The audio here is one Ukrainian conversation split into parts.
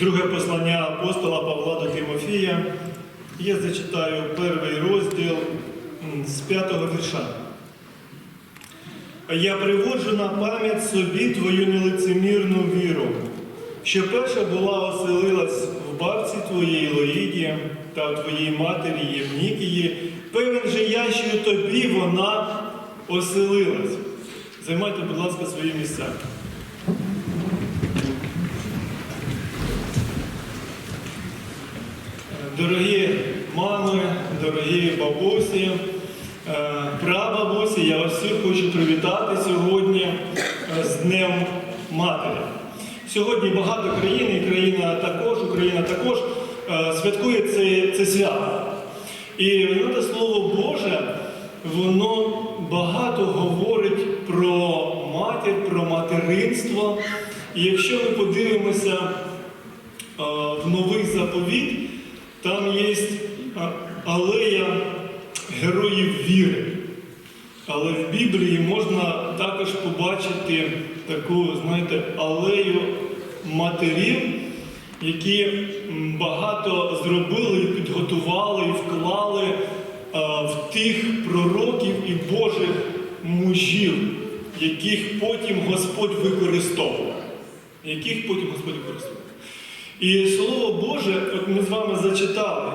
Друге послання апостола Павла до Тимофія. Я зачитаю перший розділ з п'ятого вірша. Я приводжу на пам'ять собі твою нелицемірну віру, що перша була оселилась в бабці твоїй Лоїді та в твоїй матері Євнікії. Певен же я, що тобі вона оселилась. Займайте, будь ласка, свої місця. Дорогі мами, дорогі бабусі, е, прабабусі, я вас всіх хочу привітати сьогодні е, з Днем Матері. Сьогодні багато країн, і країна також, Україна також е, святкує це, це свято. І знаєте, Слово Боже, воно багато говорить про матір, про материнство. І якщо ми подивимося в новий заповіт, там є алея героїв віри. Але в Біблії можна також побачити таку, знаєте, алею матерів, які багато зробили, підготували і вклали в тих пророків і Божих мужів, яких потім Господь використовував. Яких потім Господь використовував. І Слово Боже, от ми з вами зачитали,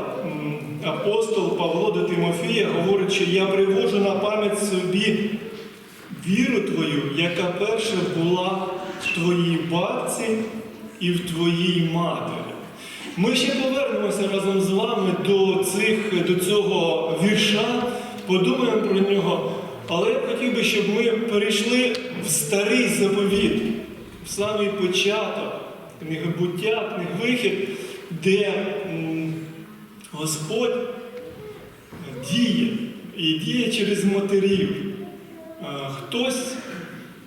апостол Павло до Тимофія говорить, що я привожу на пам'ять собі віру твою, яка перша була в твоїй бабці і в твоїй матері. Ми ще повернемося разом з вами до, цих, до цього вірша, подумаємо про нього. Але я хотів би, щоб ми перейшли в старий заповіт, в самий початок книги буття, книг вихід, де Господь діє і діє через матерів. Хтось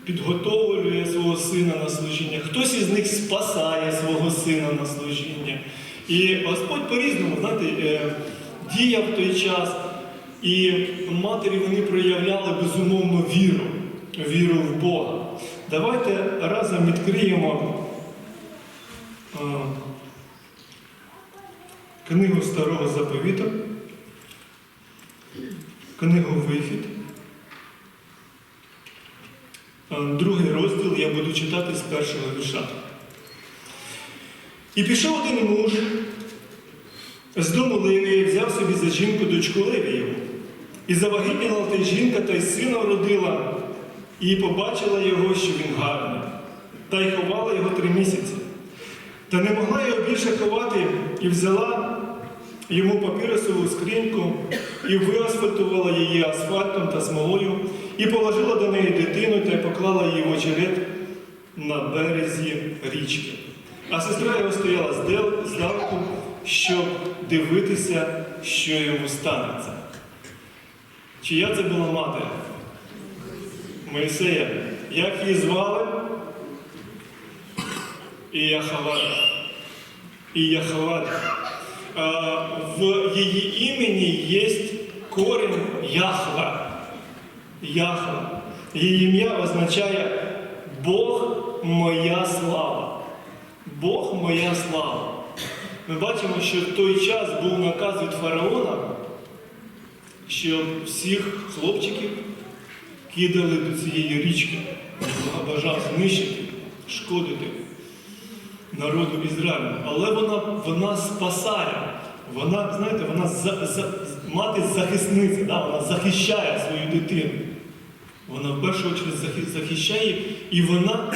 підготовлює свого сина на служіння, хтось із них спасає свого сина на служіння. І Господь по-різному, знаєте, е, діяв в той час. І матері вони проявляли безумовно віру, віру в Бога. Давайте разом відкриємо книгу Старого Заповіту, книгу Вихід. Другий розділ я буду читати з першого вірша. І пішов один муж з дому Левія, взяв собі за жінку дочку Левієву. І завагітніла та жінка, та й сина вродила, і побачила його, що він гарний, та й ховала його три місяці. Та не могла його більше ховати, і взяла йому папірусову скриньку, і виасфальтувала її асфальтом та смолою, і положила до неї дитину та й поклала її в очерет на березі річки. А сестра його стояла здалеку, щоб дивитися, що йому станеться. Чия це була мати? Моїсея. Як її звали? Іяхават. Іяхават. А, В її імені є корінь Яхва. Яхва. Її ім'я означає Бог моя слава. Бог моя слава. Ми бачимо, що в той час був наказ від фараона, що всіх хлопчиків кидали до цієї річки, бажав знищити, шкодити народу Ізраїлю. Але вона, вона спасає. Вона, знаєте, вона за, за, мати захисниця, да? вона захищає свою дитину. Вона в першу чергу захи- захищає і вона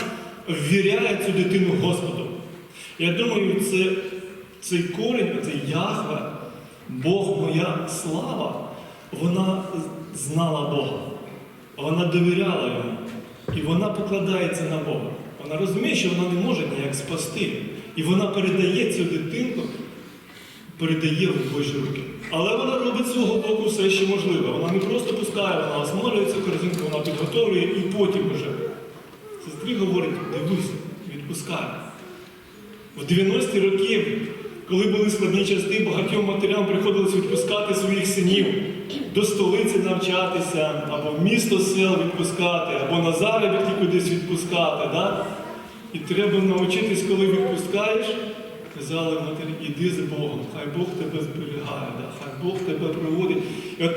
ввіряє цю дитину Господу. Я думаю, це, цей корінь, цей Яхве, Бог моя слава, вона знала Бога. Вона довіряла йому. І вона покладається на Бога. Вона розуміє, що вона не може ніяк спасти. І вона передає цю дитинку, передає в Божі руки. Але вона робить свого боку все, що можливе. Вона не просто пускає, вона осмолює цю корзинку, вона підготовлює і потім уже. Сестрі говорить, дивись, відпускає. В 90-ті роки, коли були складні часи, багатьом матерям приходилось відпускати своїх синів до столиці навчатися, або в місто сел відпускати, або на заробітки кудись відпускати. Да? І треба навчитись, коли відпускаєш, казали матері, іди з Богом, хай Бог тебе зберігає, да? хай Бог тебе проводить. І от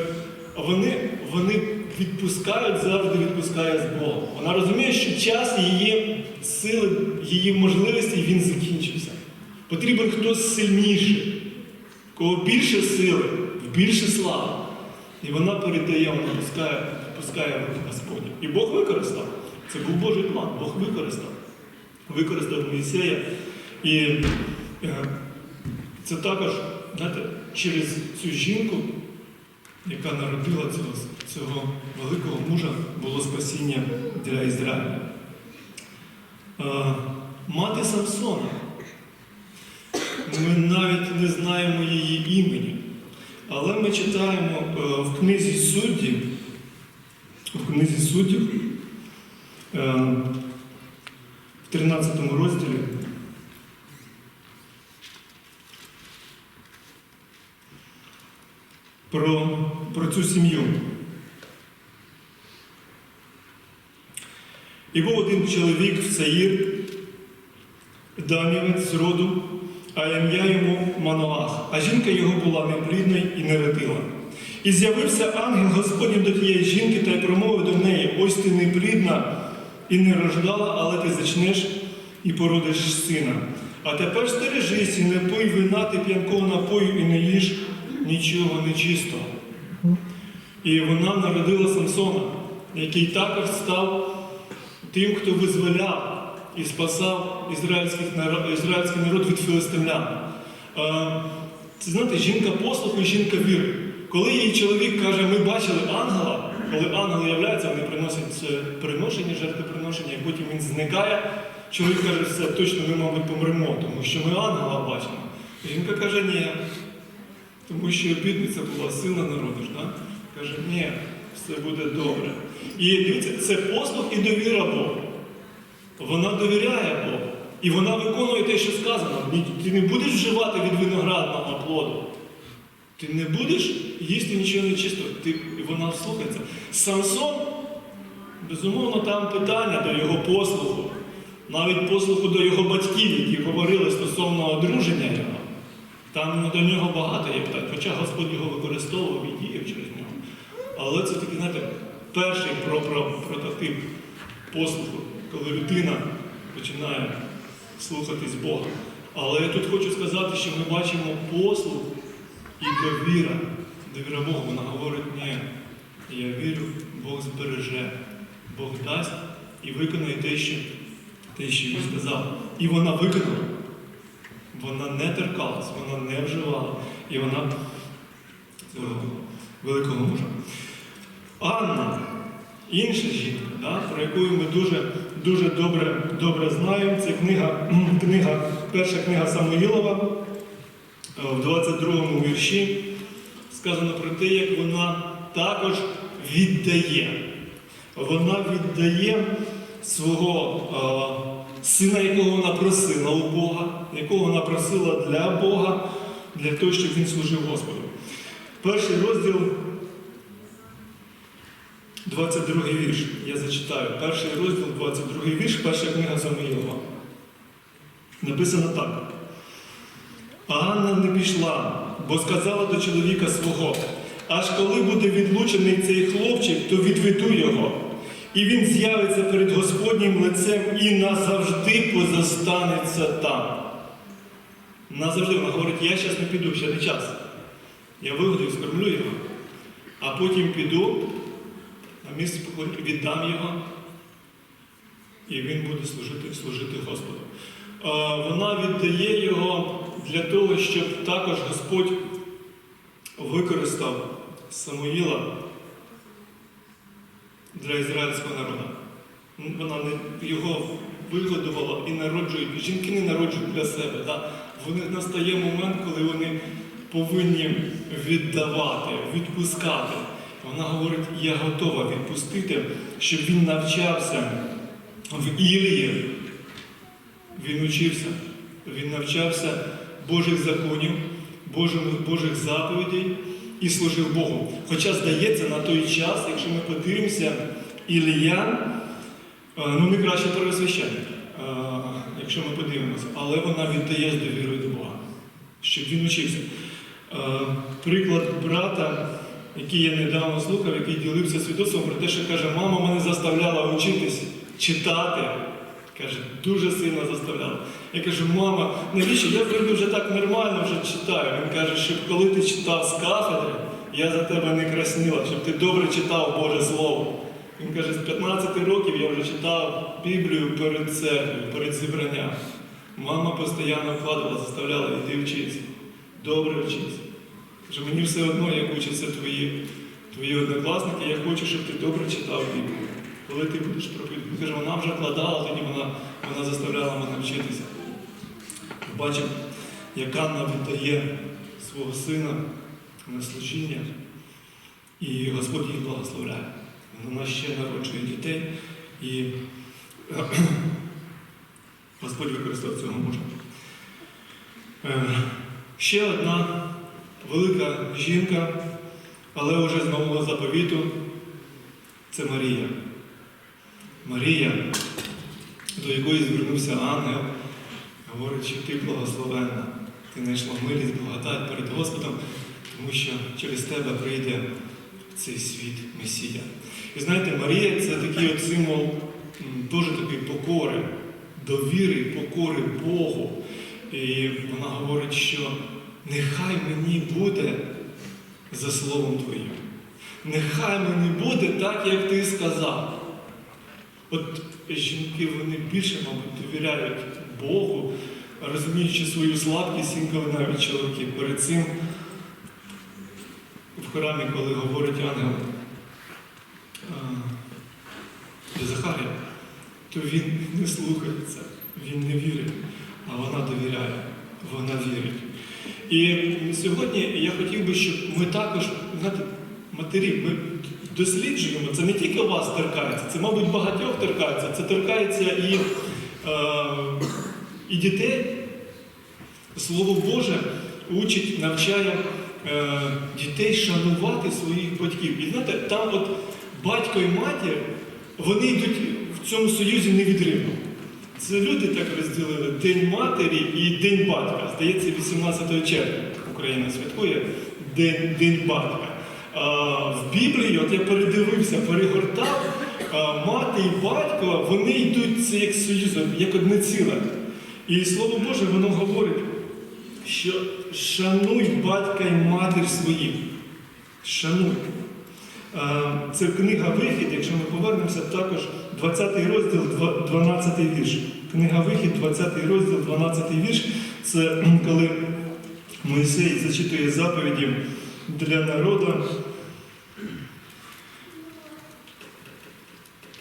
вони, вони відпускають, завжди відпускає з Богом. Вона розуміє, що час її сили, її можливості він закінчився. Потрібен хтось сильніший, кого більше сили, більше слави. І вона передає, вона пускає, пускає в руки Господні. І Бог використав. Це був Божий план, Бог використав. Використав Моїсея. І е, це також, знаєте, через цю жінку, яка народила цього, цього великого мужа, було спасіння для Ізраїля. Е, Мати Самсона. Ми навіть не знаємо її імені. Але ми читаємо е, в книзі суддів, в книзі суддів, 13 розділі. Про, про цю сім'ю. І був один чоловік в Саїр, дамівець з роду, а ім'я йому Маноах, а жінка його була неплідною і не родила. І з'явився ангел Господній до тієї жінки та й промовив до неї: ось ти неплідна і не рождала, але ти зачнеш і породиш сина. А тепер стережись і не пий вина ти п'янкого напою і не їж нічого нечистого. І вона народила Самсона, який також став тим, хто визволяв і спасав ізраїльський народ від філистимлян. Е, Це знаєте, жінка послуху і жінка віри. Коли їй чоловік каже, ми бачили ангела, коли ангел являється, вони приносять приношення, жертвоприношення, і потім він зникає. Чоловік каже, все, точно ми, мабуть, помремо, тому що ми ангела бачимо. Жінка каже, ні. Тому що обідниця була сина народиш, да? каже, ні, все буде добре. І дивіться, це послух і довіра Богу. Вона довіряє Богу. І вона виконує те, що сказано. Ти не будеш вживати від виноградного плоду. Ти не будеш їсти нічого нечистого. Ти, вона слухається. Самсон, безумовно, там питання до його послуху, навіть послуху до його батьків, які говорили стосовно одруження його. Там ну, до нього багато є питань, хоча Господь його використовував і діяв через нього. Але це такий, знаєте, перший про, про, прототип послуху, коли людина починає слухатись Бога. Але я тут хочу сказати, що ми бачимо послух і довіра. Довіра Богу, вона говорить, ні, я вірю, Бог збереже, Бог дасть і виконає те, що, те, що він сказав. І вона виконала. Вона не теркалась, вона не вживала. І вона цього великого мужа. Анна, інша жінка, да, про яку ми дуже, дуже добре, добре знаємо, це книга, книга, перша книга Самуїлова е, в 22 му вірші. Сказано про те, як вона також віддає. Вона віддає свого е, сина, якого вона просила у Бога, якого вона просила для Бога, для того, щоб він служив Господу. Перший розділ 22 вірш. Я зачитаю. Перший розділ, 22 вірш, перша книга Самуїлова. Написано так. А Анна не пішла, бо сказала до чоловіка свого, аж коли буде відлучений цей хлопчик, то відведу його. І він з'явиться перед Господнім лицем і назавжди позастанеться там. Назавжди вона говорить, я зараз не піду, ще не час. Я вигодую, скормлю його, а потім піду, на місце віддам його, і він буде служити, служити Господу. Е, Вона віддає його для того, щоб також Господь використав Самуїла для ізраїльського народу. Вона його вигодувала і народжують. Жінки не народжують для себе. Да? Вони настає момент, коли вони повинні віддавати, відпускати. Вона говорить, я готова відпустити, щоб він навчався в Ілії. Він учився, він навчався Божих законів, Божих, Божих заповідей і служив Богу. Хоча, здається, на той час, якщо ми подивимося, Ілія, е, ну не краще первосвященник. Е, якщо ми подивимося, але вона віддає з довірою до Бога, щоб він учився. Е, Приклад брата, який я недавно слухав, який ділився свідоцтвом про те, що каже, мама мене заставляла учитись читати. Каже, дуже сильно заставляла. Я кажу, мама, навіщо? Я вроді вже так нормально вже читаю. Він каже, щоб коли ти читав з кафедри, я за тебе не красніла, щоб ти добре читав Боже Слово. Він каже, з 15 років я вже читав Біблію перед церквою, перед зібранням. Мама постійно вкладала, заставляла, іди вчись. Добре вчись. Каже, мені все одно, як учаться твої, твої однокласники, я хочу, щоб ти добре читав Біблію. Коли ти будеш. Він каже, вона вже вкладала, тоді вона, вона заставляла мене вчитися. Бачимо, як Анна віддає свого сина на служіння, і Господь їх благословляє. Вона ще народжує дітей, і Господь використовує цього мужа. Е, Ще одна велика жінка, але вже з нового заповіту це Марія. Марія, до якої звернувся ангел, говорить, що ти благословенна, ти знайшла милість, благодать перед Господом, тому що через тебе прийде цей світ Месія. І знаєте, Марія це такий от символ дуже такої покори, довіри, покори Богу. І вона говорить, що нехай мені буде за словом Твоїм. Нехай мені буде так, як ти сказав. От жінки вони більше, мабуть, довіряють Богу, розуміючи свою слабкість, інколи навіть чоловіки. Перед цим в храмі, коли говорить ангел а, Захарія, то він не слухається, він не вірить, а вона довіряє, вона вірить. І сьогодні я хотів би, щоб ми також, знаєте, матері, ми досліджуємо, це не тільки вас торкається, це, мабуть, багатьох торкається, це торкається і, е, і дітей. Слово Боже учить, навчає е, дітей шанувати своїх батьків. І знаєте, там от батько і матір, вони йдуть в цьому союзі невідривно. Це люди так розділили День матері і День батька. Здається, 18 червня Україна святкує День, День батька. В Біблії, от я передивився, перегортав, мати і батько, вони йдуть це як союз, як одне ціле. І Слово Боже, воно говорить, що шануй батька і матір своїх. Шануй. Це книга Вихід, якщо ми повернемося, також 20 розділ, два- 12 вірш. Книга Вихід, 20 розділ, 12 вірш. Це коли Мойсей зачитує заповіді для народу.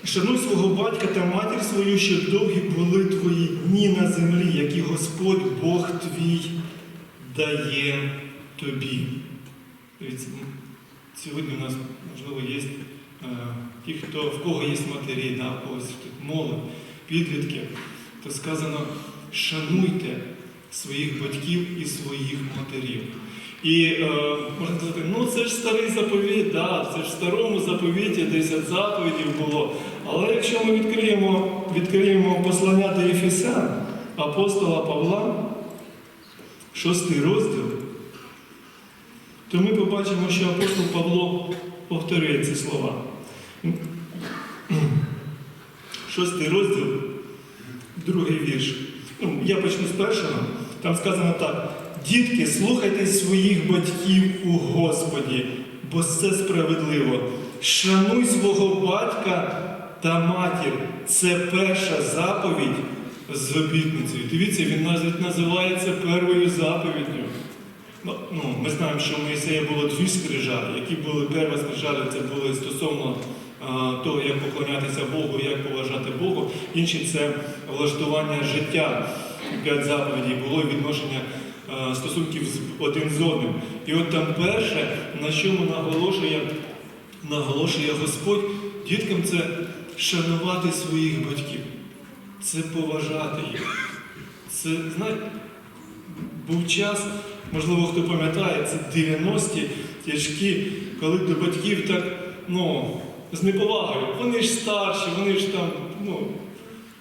Шануй свого батька та матір свою, щоб довгі були твої дні на землі, які Господь Бог твій дає тобі. Ну, сьогодні у нас, можливо, є е, ті, хто, в кого є матері, да, в когось тут молодь, підлітки, то сказано, шануйте своїх батьків і своїх матерів. І е, можна сказати, це ж старий заповіт, да, це ж в старому заповіті 10 заповідів було. Але якщо ми відкриємо, відкриємо послання до Ефесян апостола Павла, шостий розділ, то ми побачимо, що апостол Павло повторює ці слова. Шостий розділ, другий вірш. Ну, я почну з першого. Там сказано так: дітки, слухайте своїх батьків у Господі, бо це справедливо. Шануй свого батька та матір. Це перша заповідь з обітницею. Дивіться, він навіть називається первою заповіддю. Ну, ну, ми знаємо, що у Моїсея було дві скрижалі, які були перша скрижалі, це були стосовно а, того, як поклонятися Богу, як поважати Богу. Інші це влаштування життя. П'ять заповідей було відношення стосунків з один з одним. І от там перше, на чому наголошує, наголошує Господь, діткам це шанувати своїх батьків, це поважати їх. Це, знаєте, був час, можливо, хто пам'ятає, це 90-ті тяжкі, коли до батьків так, ну, з неповагою. Вони ж старші, вони ж там, ну,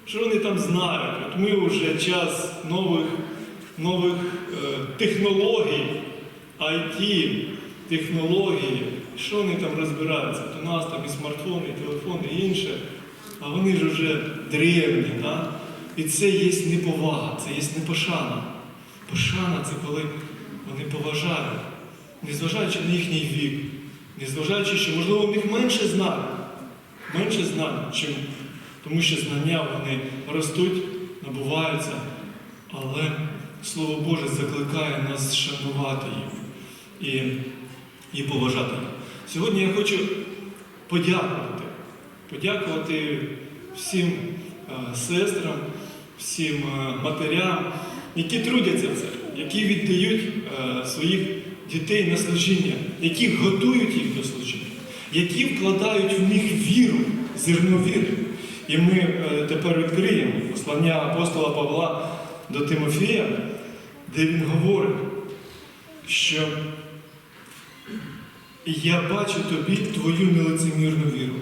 Що вони там знають? От ми вже час нових, нових е, технологій, IT, технології. Що вони там розбираються? От у нас там і смартфони, і телефони, і інше. А вони ж вже древні, да? і це є неповага, це є непошана. Пошана це коли вони поважають, незважаючи на їхній вік, незважаючи, що, можливо, у них менше знань, менше знань, чим, тому що знання вони ростуть, набуваються, але Слово Боже закликає нас шанувати їх і, і поважати їх. Сьогодні я хочу подякувати, подякувати всім е, сестрам, всім е, матерям, які трудяться в церкві, які віддають е, своїх дітей на служіння, які готують їх до служіння, які вкладають в них віру, зерно віри. І ми е, тепер відкриємо послання апостола Павла до Тимофія, де він говорить, що я бачу тобі твою нелицемірну віру.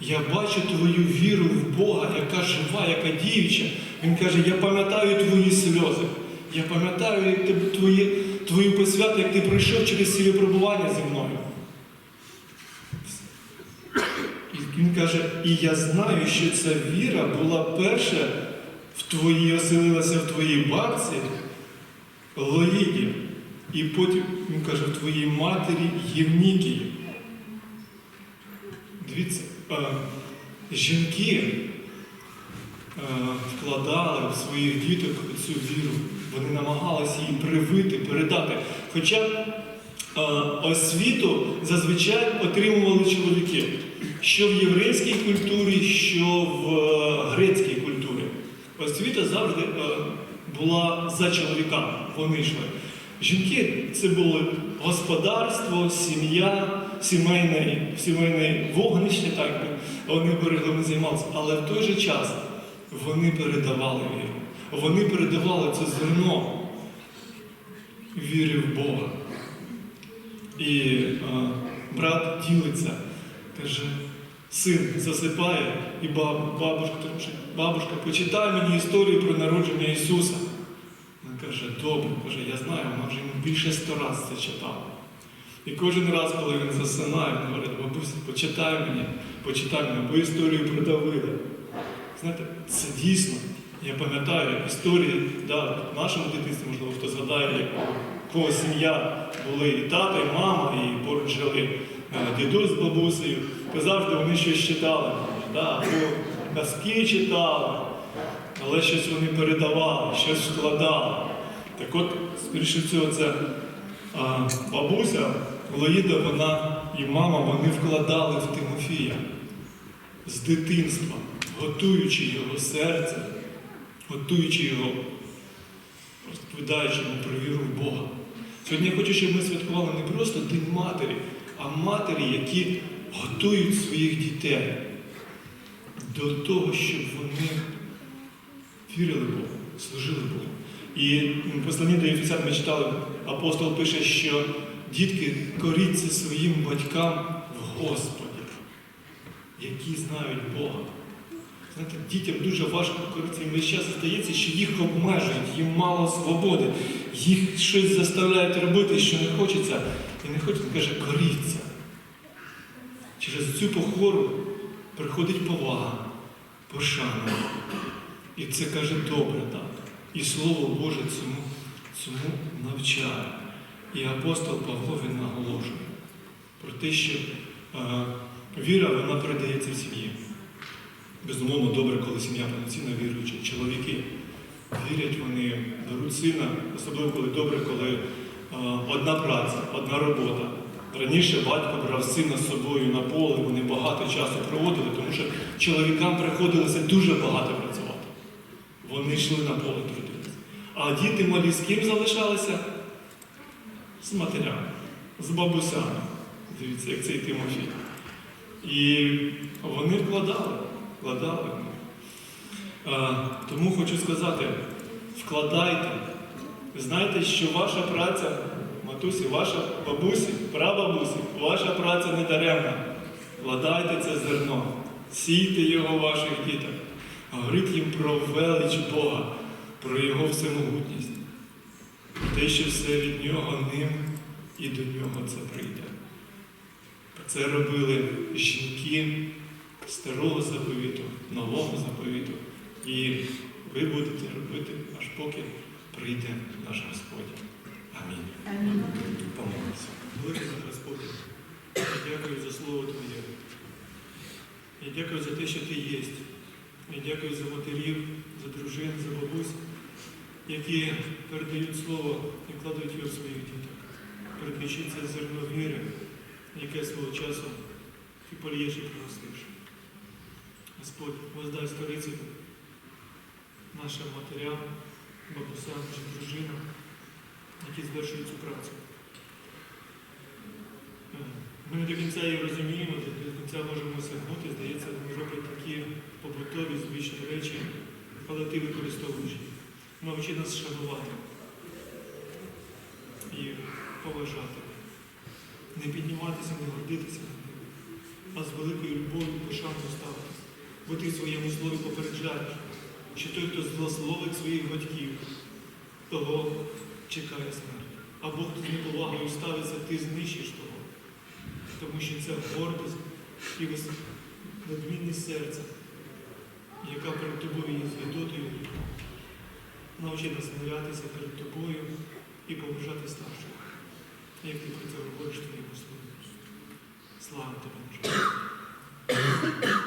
Я бачу твою віру в Бога, яка жива, яка діюча. Він каже, я пам'ятаю твої сльози. Я пам'ятаю як ти, твої, твою посвяту, як ти пройшов через ці випробування зі мною. І він каже, і я знаю, що ця віра була перша в твоїй, оселилася в твоїй бабці Лоїді. І потім він каже, в твоїй матері Євнікії. Дивіться, е, жінки е, вкладали в своїх діток цю віру. Вони намагалися її привити, передати. Хоча е, освіту зазвичай отримували чоловіки, що в єврейській культурі, що в е, грецькій культурі. Освіта завжди е, була за чоловіками, вони йшли. Жінки це було господарство, сім'я, сімейне, сімейне вогнище, так би вони берегли, займалися. Але в той же час вони передавали віру. Вони передавали це зерно віри в Бога. І е, брат ділиться, каже, син засипає, і баб, бабушка трошить, бабушка, почитай мені історію про народження Ісуса. Він каже, добре, каже, я знаю, вона вже йому більше ста разів це читала. І кожен раз, коли він засинає, він говорить, бабуся, почитай мені, почитай мені, бо історію про Давида. Знаєте, це дійсно. Я пам'ятаю історії, да, в нашому дитинстві, можливо, хто згадає, як кого сім'я були і тато, і мама, і поруч жили дідусь з бабусею, то завжди вони щось читали. Да, або казки читали, але щось вони передавали, щось вкладали. Так от, скоріше всього, це а, бабуся Лоїда, вона і мама, вони вкладали в Тимофія з дитинства, готуючи його серце, готуючи його, розповідаючи йому про віру в Бога. Сьогодні я хочу, щоб ми святкували не просто День матері, а матері, які готують своїх дітей до того, щоб вони вірили Богу, служили Богу. І в посланні до Єфесян ми читали, апостол пише, що дітки коріться своїм батькам в Господі, які знають Бога. Знаєте, дітям дуже важко коритися. Їм весь час здається, що їх обмежують, їм мало свободи, їх щось заставляють робити, що не хочеться. І не хочеться, каже, коріться. Через цю похору приходить повага, пошана. І це каже добре так. І Слово Боже цьому, цьому навчає. І апостол Павло він наголошує про те, що е, віра вона передається в сім'ї. Безумовно, добре, коли сім'я повноцінно віруюча. Чоловіки вірять, вони беруть сина, особливо коли добре, коли одна праця, одна робота. Раніше батько брав сина з собою на поле, вони багато часу проводили, тому що чоловікам приходилося дуже багато працювати. Вони йшли на поле трудитися. А діти малі з ким залишалися? З матерями, з бабусями. Дивіться, як цей Тимофій. І вони вкладали, вкладали. Тому хочу сказати, вкладайте. Знайте, що ваша праця, матусі, ваша бабусі, прабабусі, ваша праця не даремна. Вкладайте це зерно, сійте його в ваших діток. говорить їм про велич Бога, про Його всемогутність, те, що все від нього ним і до нього це прийде. Це робили жінки старого заповіту, нового заповіту. І ви будете робити, аж поки прийде наш Господь. Амінь. Амінь. Помолимося. Великий наш Господь, я дякую за слово Твоє. Я дякую за те, що Ти є. Я дякую за матерів, за дружин, за бабусь, які передають слово і кладуть його в своїх діток. Передаючи це зерно віри, яке свого часу ти полієш і пригостиш. Господь, воздай сторицю нашим матерям, бабусям, нашим дружинам, які звершують цю працю. Е, Ми не до кінця її розуміємо, до кінця можемо осягнути, здається, вони роблять такі побутові, звичні речі, але ти використовуєш їх. Навчи нас шанувати і поважати, не підніматися, не гордитися а з великою любов'ю і пошаною ставитися. Бо ти в своєму слові попереджаєш, що той, хто злословить своїх батьків, того чекає смерть. Або хто з неповагою ставиться, ти знищиш того. Тому що це гордість і надмінність серця, яка перед тобою є звідотою. Навчи нас смирятися перед тобою і поважати старших, як ти про це говориш твоєму слові. Слава тобі, наш.